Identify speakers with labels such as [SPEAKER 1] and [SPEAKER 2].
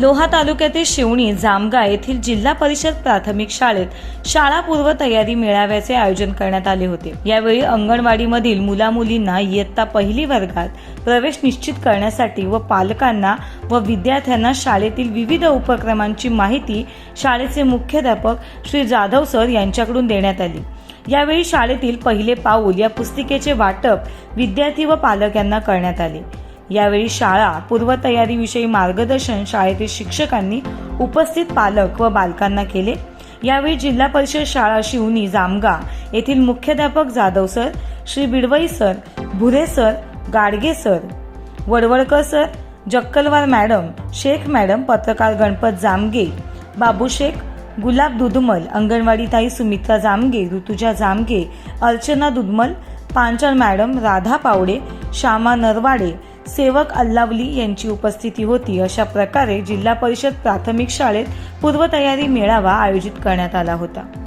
[SPEAKER 1] लोहा तालुक्यातील शिवणी जामगा येथील जिल्हा परिषद प्राथमिक शाळेत शाळा पूर्व तयारी मेळाव्याचे आयोजन करण्यात आले होते. यावेळी अंगणवाडीमधील मुलामुलींना इयत्ता पहिली वर्गात प्रवेश निश्चित करण्यासाठी व पालकांना व विद्यार्थ्यांना शाळेतील विविध उपक्रमांची माहिती शाळेचे मुख्याध्यापक श्री जाधव सर यांच्याकडून देण्यात आली. यावेळी शाळेतील पहिले पाऊल या पुस्तिकेचे वाटप विद्यार्थी व पालक यांना करण्यात आले. यावेळी शाळा पूर्वतयारीविषयी मार्गदर्शन शाळेतील शिक्षकांनी उपस्थित पालक व बालकांना केले. यावेळी जिल्हा परिषद शाळा शिवनी जामगा येथील मुख्याध्यापक Jadhav sir Shri Bidwai sir Bhure sir Gadge sir Wadwadkar sir Jakkalwar madam Shaikh madam पत्रकार गणपत जामगे बाबू शेख गुलाब दुधमल अंगणवाडी ताई सुमित्रा जामगे ऋतुजा जामगे अर्चना दुधमल पांचाळ मॅडम राधा पावडे श्यामा नरवाडे सेवक अल्लावली यांची उपस्थिती होती. अशा प्रकारे जिल्हा परिषद प्राथमिक शाळेत पूर्वतयारी मेळावा आयोजित करण्यात आला होता.